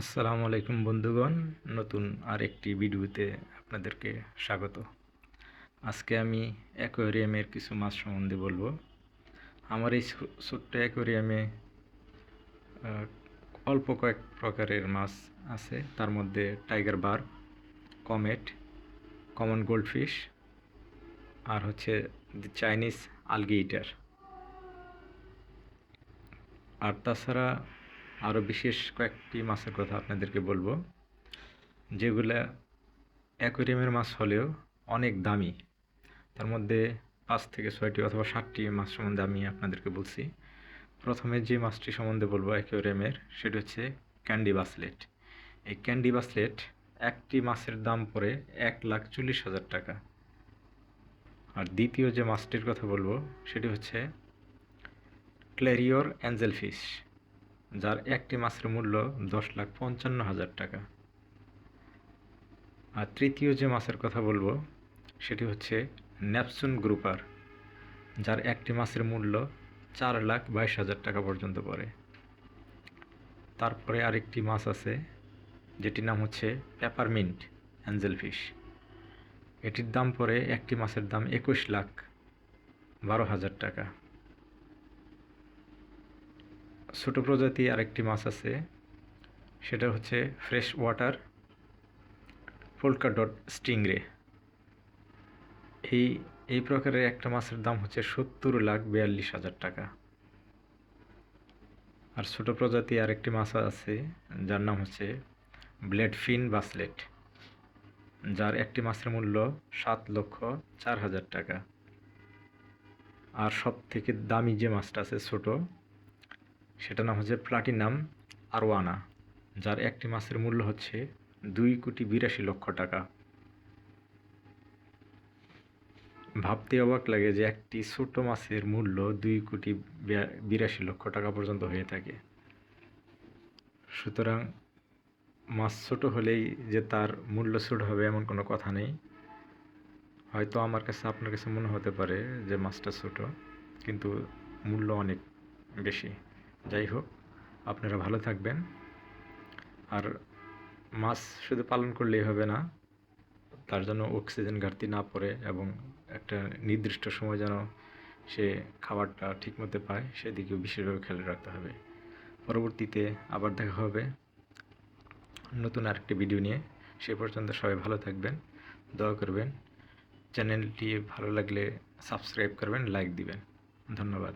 আসসালামু আলাইকুম বন্ধুগণ, নতুন আরেকটি ভিডিওতে আপনাদেরকে স্বাগত। আজকে আমি অ্যাকোয়ারিয়ামের কিছু মাছ সম্বন্ধে বলব। আমার এই ছোট্ট অ্যাকোয়ারিয়ামে অল্প কয়েক প্রকারের মাছ আছে। তার মধ্যে tiger barb, comet, common goldfish, আর হচ্ছে চাইনিজ আলগেইটার। আর তাছাড়া আরও বিশেষ কয়েকটি মাছের কথা আপনাদেরকে বলব। যেগুলা অ্যাকোয়ারিয়ামের মাছ হলেও অনেক দামি। তার মধ্যে পাঁচ থেকে ছয়টি অথবা সাতটি মাছ সম্বন্ধে আমি আপনাদেরকে বলছি। প্রথমে যে মাছটি সম্বন্ধে বলব অ্যাকোয়ারিয়ামের সেটি হচ্ছে ক্যান্ডি বাসলেট। এই ক্যান্ডি বাসলেট একটি মাছের দাম পড়ে এক লাখ চল্লিশ হাজার টাকা। আর দ্বিতীয় যে মাছটির কথা বলব, সেটি হচ্ছে ক্ল্যারিওর অ্যাঞ্জেল ফিশ। যার একটি মাছের মূল্য দশ লাখ পঞ্চান্ন হাজার টাকা। আর তৃতীয় যে মাছের কথা বলব, সেটি হচ্ছে ন্যাপসুন গ্রুপার, যার একটি মাছের মূল্য চার লাখ বাইশ হাজার টাকা পর্যন্ত পড়ে। তারপরে আরেকটি মাছ আছে, যেটির নাম হচ্ছে পেপারমিন্ট অ্যাঞ্জেল ফিশ এটির দাম পড়ে একটি মাছের দাম একুশ লাখ বারো হাজার টাকা। ছোট প্রজাতি আরেকটি মাছ আছে। সেটা হচ্ছে fresh water polka dot stingray এই এই প্রকারের একটা মাছের দাম হচ্ছে সত্তর লাখ বিয়াল্লিশ হাজার টাকা। আর ছোট প্রজাতি আরেকটি মাছ আছে, যার নাম হচ্ছে ব্লেড ফিন বাসলেট যার একটি মাছের মূল্য সাত লক্ষ চার হাজার টাকা। আর সব থেকে দামি যে মাছটা আছে ছোট সেটা নাম হচ্ছে প্লাটিনাম আরওয়ানা, যার একটি মাছের মূল্য হচ্ছে দুই কোটি বিরাশি লক্ষ টাকা। ভাবতে অবাক লাগে যে একটি ছোট মাছের মূল্য দুই কোটি বিরাশি লক্ষ টাকা পর্যন্ত হয়ে থাকে। সুতরাং মাছ ছোট হলেই যে তার মূল্য ছোট হবে এমন কোনো কথা নেই। হয়তো আমার কাছে আপনার কাছে মনে হতে পারে যে মাছটা ছোট, কিন্তু মূল্য অনেক বেশি। যাই হোক, আপনারা ভালো থাকবেন। আর মাছ শুধু পালন করলেই হবে না, তার জন্য অক্সিজেন ঘাটতি না পড়ে এবং একটা নির্দিষ্ট সময় যেন সে খাবারটা ঠিকমতো পায়, সেদিকেও বিশেষভাবে খেয়াল রাখতে হবে। পরবর্তীতে আবার দেখা হবে নতুন আরেকটি ভিডিও নিয়ে। সে পর্যন্ত সবাই ভালো থাকবেন, দোয়া করবেন। চ্যানেলটি ভালো লাগলে সাবস্ক্রাইব করবেন, লাইক দিবেন। ধন্যবাদ।